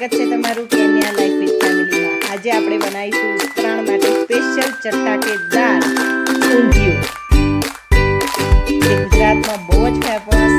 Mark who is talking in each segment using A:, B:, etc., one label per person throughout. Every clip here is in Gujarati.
A: સ્વાગત છે તમારું કેન્યા લાઈફ વિથ ફેમિલીમાં. આજે આપણે બનાવીશું ઉત્તરાયણ માટે સ્પેશિયલ ચટાકેદાર ઊંધિયું. જે ગુજરાતમાં બહુ જ ફેમસ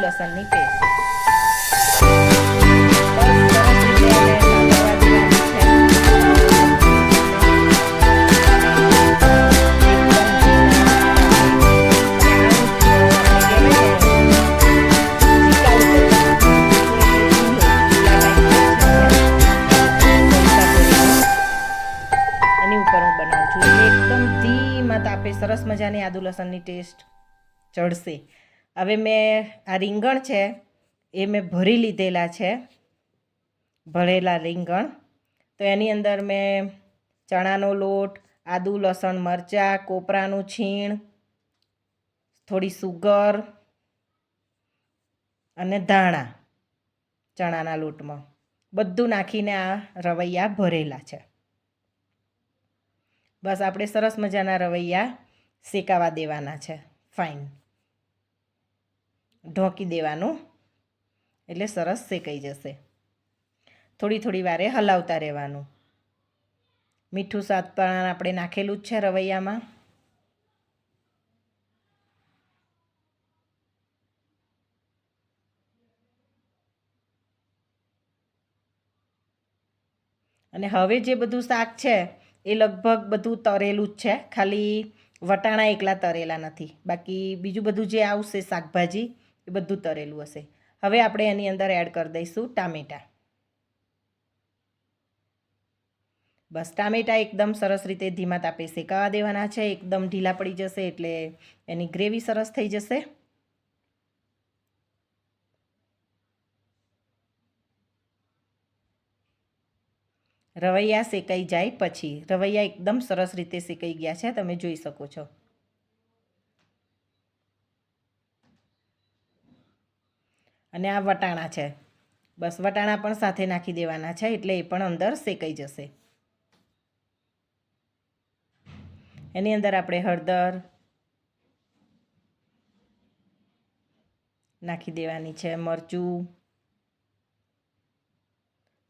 A: આદુ લસણની પેસ્ટ બનાવું છું. એટલે તાપે સરસ મજાની આદુ લસણની ટેસ્ટ ચડશે. હવે મેં આ રીંગણ છે, એ મેં ભરી લીધેલા છે, ભરેલા રીંગણ. તો એની અંદર મેં ચણાનો લોટ, આદુ, લસણ મરચાં, કોપરાનું છીણ, થોડી સુગર અને ધાણા ચણાના લોટમાં. બધું નાખીને આ રવૈયા ભરેલા છે. બસ આપણે સરસ મજાના રવૈયા શેકાવા દેવાના છે. ફાઇન ઢોકી દેવાનું. એટલે સરસ શેકાઈ જશે. થોડી થોડી વારે હલાવતા રહેવાનું. મીઠું સાત પણ આપણે નાખેલું જ છે રવૈયામાં. અને હવે જે બધું શાક છે, એ લગભગ બધું તરેલું જ છે. ખાલી વટાણા એકલા તરેલા નથી. બાકી બીજું બધું જે આવશે શાકભાજી એ બધું તરેલું હશે. હવે આપણે એની અંદર એડ કરી દઈશું ટામેટાં. બસ ટામેટા એકદમ સરસ રીતે ધીમા તાપે શેકાવા દેવાના છે, એકદમ ઢીલા પડી જશે એટલે એની ગ્રેવી સરસ થઈ જશે. રવૈયા શેકાઈ જાય પછી. રવૈયા એકદમ સરસ રીતે શેકાઈ ગયા છે, તમે જોઈ શકો છો. અને આ વટાણા છે. બસ વટાણા પણ સાથે નાખી દેવાના છે, એટલે એ પણ અંદર શેકાઈ જશે. એની અંદર આપણે હળદર નાખી દેવાની છે, મરચું.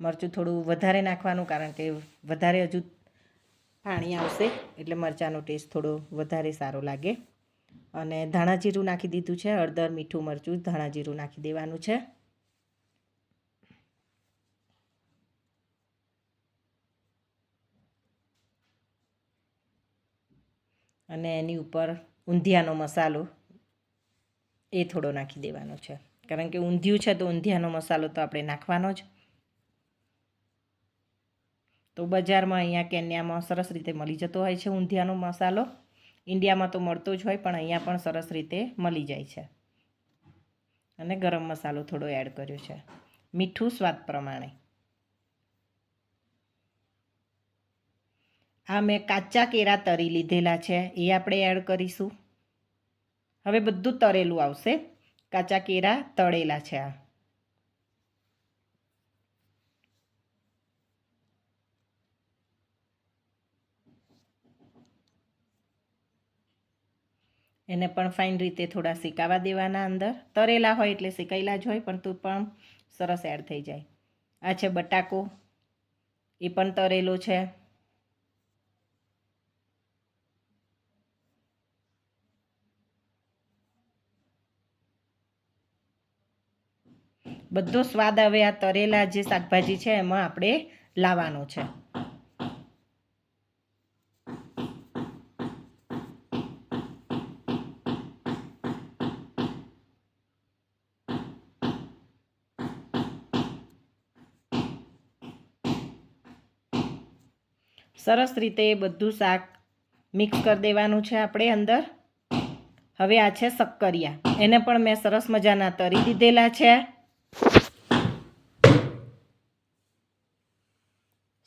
A: મરચું થોડું વધારે નાખવાનું કારણ કે વધારે હજુ પાણી આવશે, એટલે મરચાંનો ટેસ્ટ થોડો વધારે સારો લાગે. અને ધાણા જીરું નાખી દીધું છે, હળદર, મીઠું, મરચું ધાણા જીરું નાખી દેવાનું છે. અને એની ઉપર ઊંધિયાનો મસાલો એ થોડો નાખી દેવાનો છે. કારણ કે ઊંધિયું છે તો ઊંધિયાનો મસાલો તો આપણે નાખવાનો જ. તો બજારમાં અહીંયા કેન્યામાં સરસ રીતે મળી જતો હોય છે ઊંધિયાનો મસાલો. ઇન્ડિયામાં તો મળતો જ હોય, પણ અહીંયા પણ સરસ રીતે મળી જાય છે. અને ગરમ મસાલો થોડો એડ કર્યો છે. મીઠું સ્વાદ પ્રમાણે. આ મેં કાચા કેરા તરી લીધેલા છે, એ આપણે એડ કરીશું. હવે બધું તરેલું આવશે. કાચા કેરા તળેલા છે આ. એને પણ ફાઇન રીતે થોડા શેકાવા દેવાના અંદર. તરેલા હોય એટલે શેકાયેલા જ હોય, પણ તો પણ સરસ એડ થઈ જાય. આ છે બટાકો. એ પણ તરેલો છે. બધો સ્વાદ હવે આ તરેલા જે શાકભાજી છે, એમાં આપણે લાવવાનો છે. સરસ રીતે બધું શાક મિક્સ કરી દેવાનું છે આપણે અંદર. હવે આ છે શક્કરિયા એને પણ મેં સરસ મજાના તરી દીધેલા છે.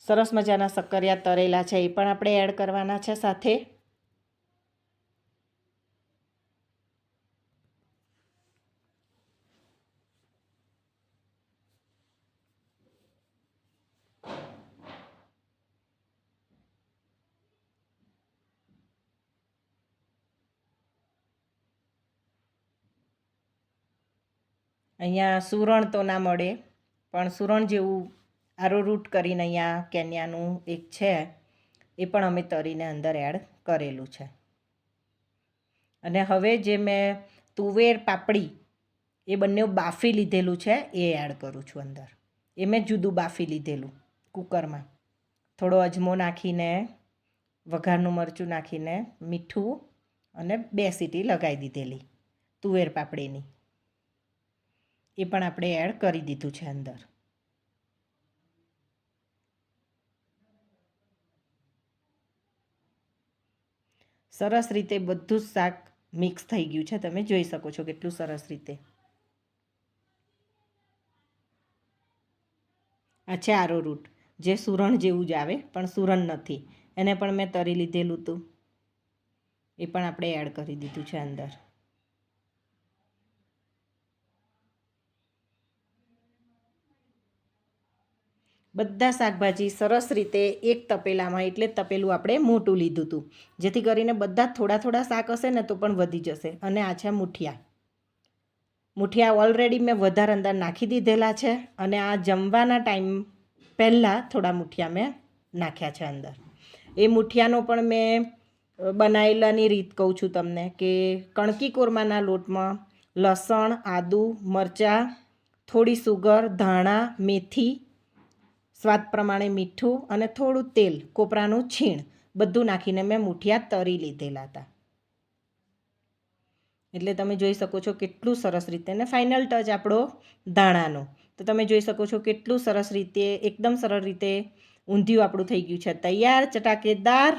A: સરસ મજાના શક્કરિયા તરેલા છે, એ પણ આપણે એડ કરવાના છે સાથે. અહીંયા સુરણ તો ના મળે, પણ સુરણ જેવું આરો રૂટ કરીને અહીંયા કેન્યાનું એક છે, એ પણ અમે તરીને અંદર એડ કરેલું છે. અને હવે જે મેં તુવેર પાપડી, એ બંને બાફી લીધેલું છે, એ એડ કરું છું અંદર. એ મેં જુદું બાફી લીધેલું કુકરમાં. થોડો અજમો નાખીને, વઘારનું મરચું નાખીને, મીઠું અને બે સીટી લગાવી દીધેલી તુવેર પાપડીની. એ પણ આપણે એડ કરી દીધું છે અંદર. સરસ રીતે બધું જ શાક મિક્સ થઈ ગયું છે. તમે જોઈ શકો છો કેટલું સરસ રીતે. આ છે આરોરૂટ જે સુરણ જેવું જ આવે, પણ સુરણ નથી. એને પણ મેં તરી લીધેલું હતું એ પણ આપણે એડ કરી દીધું છે અંદર. બધા શાકભાજી સરસ રીતે એક તપેલામાં, એટલે તપેલું આપણે મોટું લીધું હતું જેથી કરીને બધા થોડા થોડા શાક હશે ને તો પણ વધી જશે. અને આ છે મુઠિયા. મુઠિયા ઓલરેડી મેં વધારે અંદર નાખી દીધેલા છે અને આ જમવાના ટાઈમ પહેલાં થોડા મુઠિયા મેં નાખ્યા છે અંદર. એ મુઠિયાનો પણ મેં બનાવેલાની રીત કહું છું તમને કે કણકી કોરમાના લોટમાં લસણ, આદું, મરચાં, થોડી સુગર, ધાણા, મેથી સ્વાદ પ્રમાણે મીઠું અને થોડું તેલ, કોપરાનું છીણ બધું નાખીને મેં મુઠિયા તરી લીધેલા હતા. એટલે તમે જોઈ શકો છો કેટલું સરસ રીતે ને ફાઇનલ ટચ આપણો ધાણાનો. તો તમે જોઈ શકો છો કેટલું સરસ રીતે, એકદમ સરળ રીતે ઊંધિયું આપણું થઈ ગયું છે. તૈયાર, ચટાકેદાર.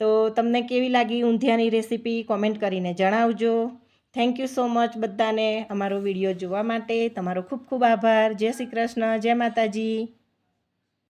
A: તો તમને કેવી લાગી ઊંધિયાની રેસીપી? કોમેન્ટ કરીને જણાવજો. થેન્ક યુ સો મચ બધાને અમારો વીડિયો જોવા માટે. તમારો ખૂબ ખૂબ આભાર. જય શ્રી કૃષ્ણ. જય માતાજી.